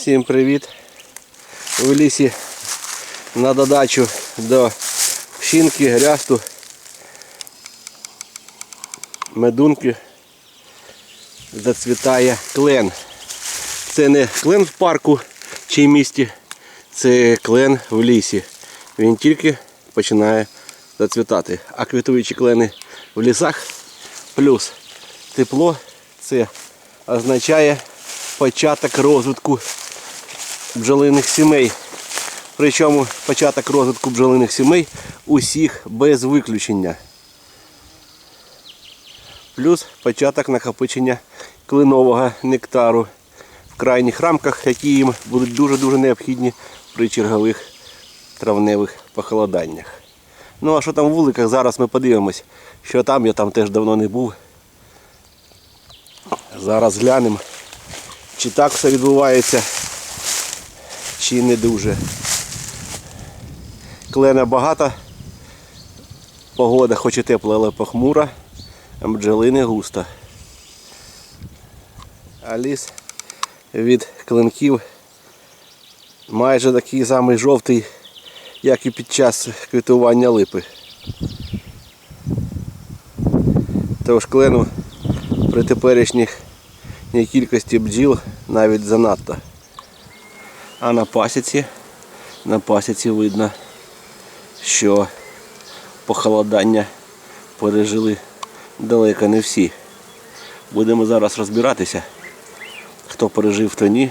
Всім привіт! В лісі на додачу до пшінки, грясту, медунки зацвітає клен. Це не клен в парку чи місті, це клен в лісі. Він тільки починає зацвітати. А квітуючі клени в лісах плюс тепло це означає початок розвитку бджолиних сімей. Причому початок розвитку бджолиних сімей усіх без виключення. Плюс початок накопичення клинового нектару в крайніх рамках, які їм будуть дуже-дуже необхідні при чергових травневих похолоданнях. Ну а що там в вуликах, зараз ми подивимось, що там, я там теж давно не був. Зараз глянемо, чи так все відбувається, чи не дуже. Клена багато, погода хоч і тепла, але похмура, а бджоли не густо. А ліс від клинків майже такий самий жовтий, як і під час квітування липи. Тож клену при теперішніх кількості бджіл навіть занадто. А на пасіці, на пасіці видно, що похолодання пережили далеко не всі. Будемо зараз розбиратися, хто пережив, хто ні,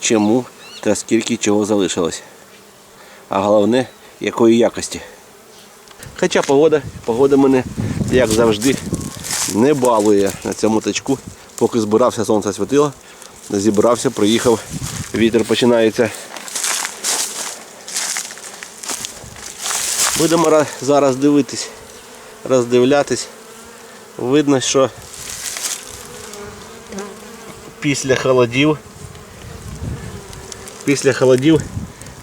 чому та скільки чого залишилось. А головне, якої якості. Хоча погода, погода мене, як завжди, не балує на цьому тачку. Поки збирався, сонце світило, зібрався, приїхав, вітер починається. Будемо зараз дивитись, роздивлятись. Видно, що після холодів, після холодів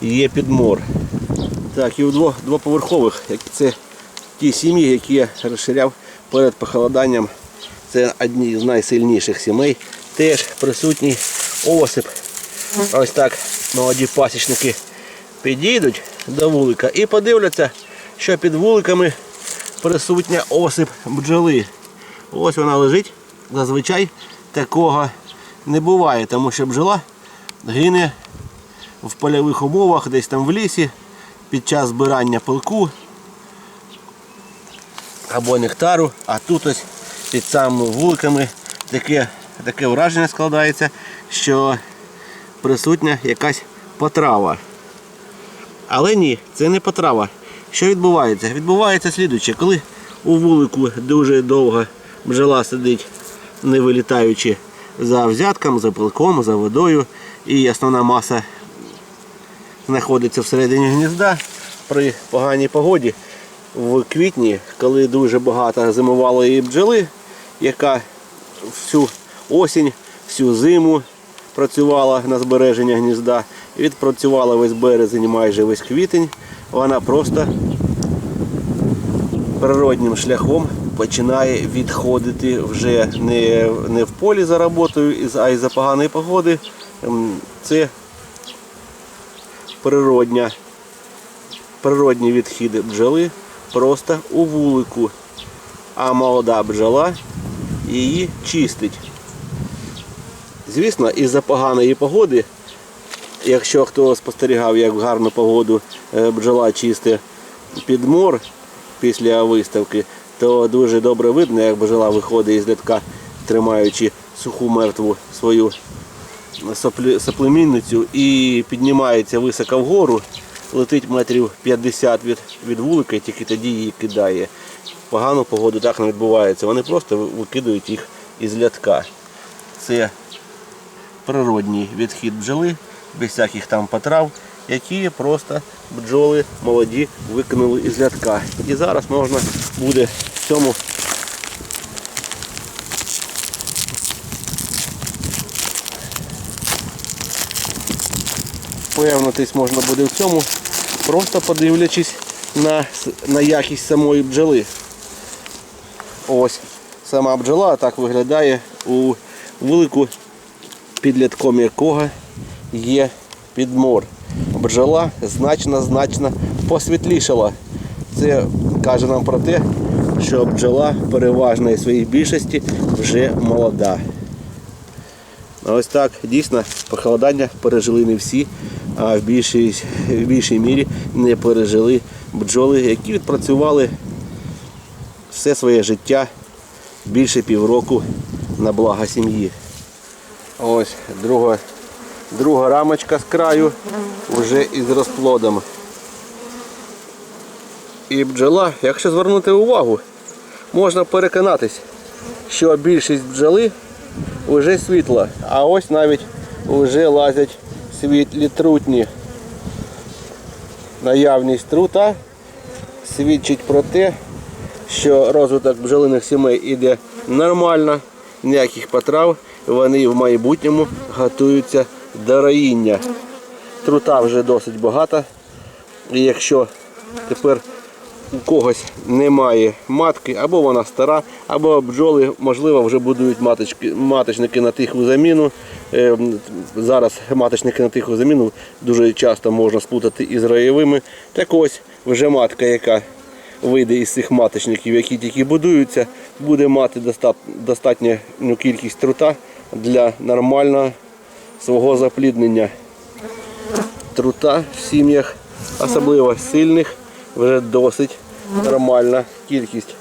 є підмор. Так, і в дво- двоповерхових, як це ті сім'ї, які я розширяв перед похолоданням. Це одні з найсильніших сімей. Теж присутній осип. Ось так молоді пасічники підійдуть до вулика і подивляться, що під вуликами присутня осип бджоли. Ось вона лежить. Зазвичай такого не буває, тому що бджола гине в польових умовах, десь там в лісі, під час збирання пилку або нектару, а тут ось під самими вуликами таке, таке враження складається, що присутня якась потрава. Але ні, це не потрава. Що відбувається? Відбувається слідуюче, коли у вулику дуже довго бджола сидить, не вилітаючи за взятком, за пилком, за водою, і основна маса знаходиться всередині гнізда при поганій погоді в квітні, коли дуже багато зимувалої бджоли, яка всю осінь, всю зиму працювала на збереження гнізда, відпрацювала весь березень, майже весь квітень, вона просто природнім шляхом починає відходити вже не, не в полі за роботою, а й за поганої погоди. Ем, Це природня, природні відхіди бджоли просто у вулику. А молода бджола її чистить. Звісно, із-за поганої погоди, якщо хто спостерігав, як в гарну погоду е, бджола чисте підмор після виставки, то дуже добре видно, як бджола виходить із літка, тримаючи суху мертву свою соплемінницю і піднімається високо вгору, летить метрів 50 від, від вулика і тільки тоді її кидає. Погану погоду так не відбувається. Вони просто викидують їх із лятка. Це природній відхід бджоли, без всяких там потрав, які просто бджоли молоді викинули із лятка. І зараз можна буде в цьому Впевнитись можна буде в цьому, просто подивлячись на, на якість самої бджоли. Ось сама бджола так виглядає у вулику, під літком якого є підмор. Бджола значно-значно посвітлішала. Це каже нам про те, що бджола переважної своїй більшості вже молода. Ось так, дійсно, похолодання пережили не всі, а в більшій, в більшій мірі не пережили бджоли, які відпрацювали все своє життя більше півроку на благо сім'ї. Ось друга, друга рамочка з краю вже із розплодом. І бджола, якщо звернути увагу, можна переконатись, що більшість бджоли вже світла, а ось навіть вже лазять світлі трутні. Наявність трута свідчить про те, що розвиток бджолиних сімей іде нормально, ніяких потрав, вони в майбутньому готуються до роїння. Трута вже досить багато. І якщо тепер у когось немає матки, або вона стара, або бджоли, можливо, вже будують маточки, маточники на тиху заміну. Е, Зараз маточники на тиху заміну дуже часто можна сплутати із роєвими. Так ось вже матка, яка вийде із цих маточників, які тільки будуються, буде мати доста- достатню кількість трута для нормального свого запліднення трута в сім'ях, особливо сильних, вже досить нормальна кількість.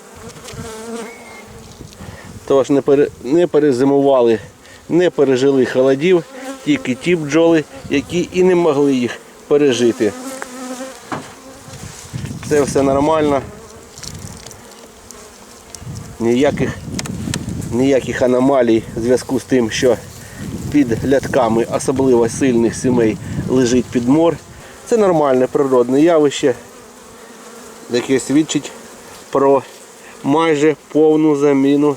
Тож не перезимували, не пережили холодів, тільки ті бджоли, які і не могли їх пережити. Це все нормально. Ніяких, ніяких аномалій в зв'язку з тим, що під лятками особливо сильних сімей лежить підмор. Це нормальне природне явище, яке свідчить про майже повну заміну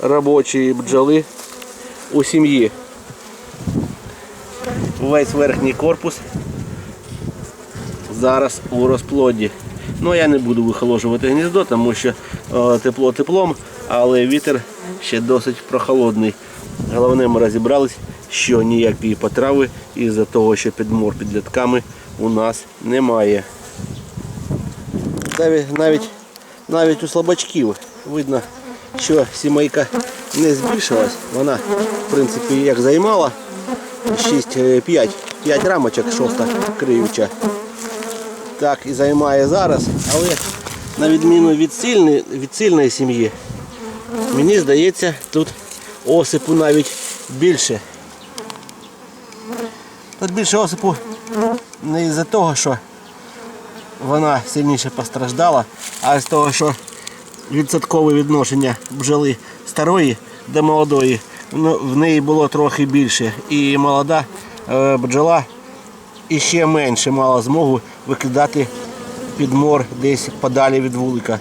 робочої бджоли у сім'ї. Весь верхній корпус зараз у розплоді. Ну я не буду вихоложувати гніздо, тому що е, тепло теплом, але вітер ще досить прохолодний. Головне, ми розібрались, що ніякої потрави із-за того, що підмор під лятками у нас немає. Навіть, навіть, навіть у слабачків видно, що сімейка не збільшилась. Вона, в принципі, як займала 6, 5, 5 рамочок, шоста криюча. Так і займає зараз, але на відміну від сильної, від сильної сім'ї, мені здається, тут осипу навіть більше. Тут більше осипу не із-за того, що вона сильніше постраждала, а з того, що відсоткове відношення бджоли старої до молодої ну, в неї було трохи більше. І молода е, бджола іще менше мала змогу викидати підмор десь подалі від вулика.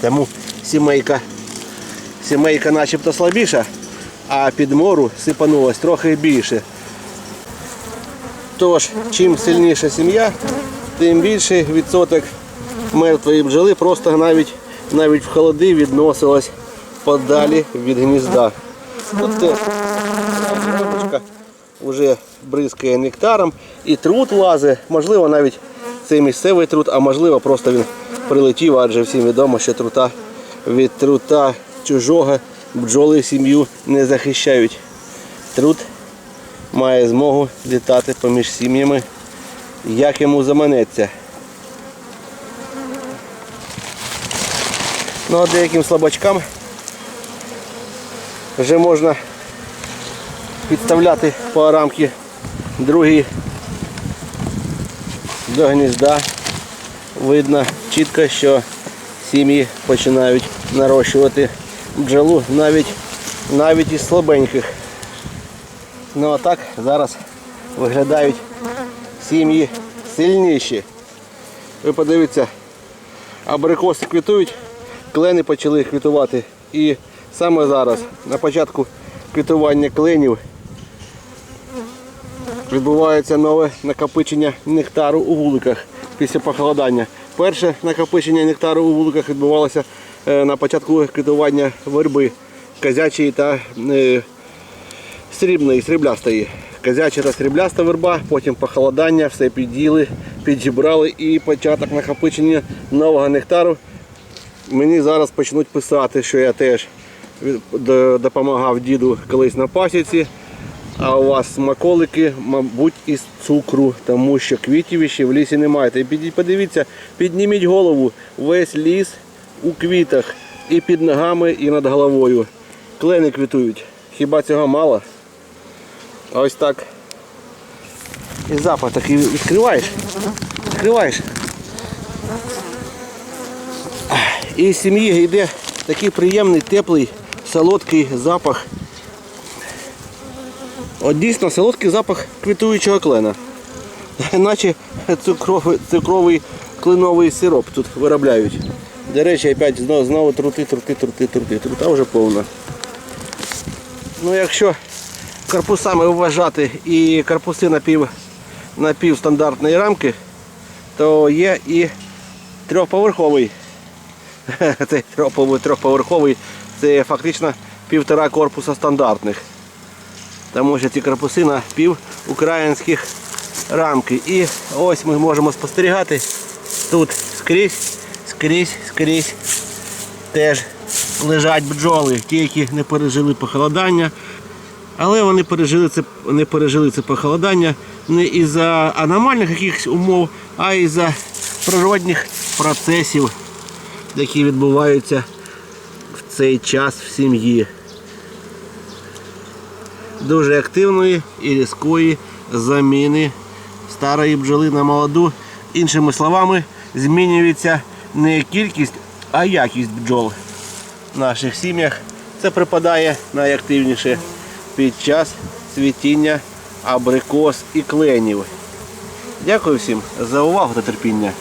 Тому сімейка, сімейка начебто слабіша, а підмору сипанулось трохи більше. Тож, чим сильніша сім'я, тим більший відсоток мертвої бджоли просто навіть, навіть в холоди відносилось подалі від гнізда. Рамочка вже бризкає нектаром і труд лазить, можливо навіть це місцевий труд, а можливо просто він прилетів, адже всім відомо, що трута від трута чужого бджоли сім'ю не захищають. Труд має змогу літати поміж сім'ями, як йому заманеться. Ну а деяким слабачкам вже можна підставляти по рамки другі до гнізда. Видно чітко, що сім'ї починають нарощувати бджолу навіть, навіть із слабеньких. Ну а так зараз виглядають сім'ї сильніші. Ви подивіться, абрикоси квітують, клени почали квітувати. І саме зараз, на початку квітування кленів, відбувається нове накопичення нектару у вуликах після похолодання. Перше накопичення нектару у вуликах відбувалося е, на початку квітування верби козячої та е, срібної, сріблястої. козяча та срібляста верба, потім похолодання, все під'їли, підібрали і початок накопичення нового нектару. Мені зараз почнуть писати, що я теж допомагав діду колись на пасіці. А у вас смаколики, мабуть, із цукру, тому що квітів ще в лісі немає. Та подивіться, підніміть голову, весь ліс у квітах і під ногами, і над головою. Клени квітують. Хіба цього мало? Ось так. І запах такий відкриваєш. Відкриваєш. І з сім'ї йде такий приємний, теплий, солодкий запах. От дійсно солодкий запах квітуючого клена. Наче цукровий, цукровий кленовий сироп тут виробляють. До речі, опять знову, знову трути, трути, трути, трути. Трута вже повна. Ну якщо корпусами вважати і корпуси напів, напівстандартної рамки, то є і трьохповерховий. Трьохповерховий, трьохповерховий це фактично півтора корпуса стандартних. Тому що ці корпуси на пів українських рамки. І ось ми можемо спостерігати тут скрізь, скрізь, скрізь теж лежать бджоли, ті, які не пережили похолодання. Але вони пережили це, не пережили це похолодання не із-за аномальних якихось умов, а із-за природних процесів, які відбуваються в цей час в сім'ї. Дуже активної і різкої заміни старої бджоли на молоду. Іншими словами, змінюється не кількість, а якість бджол в наших сім'ях. Це припадає найактивніше під час цвітіння абрикос і кленів. Дякую всім за увагу та терпіння.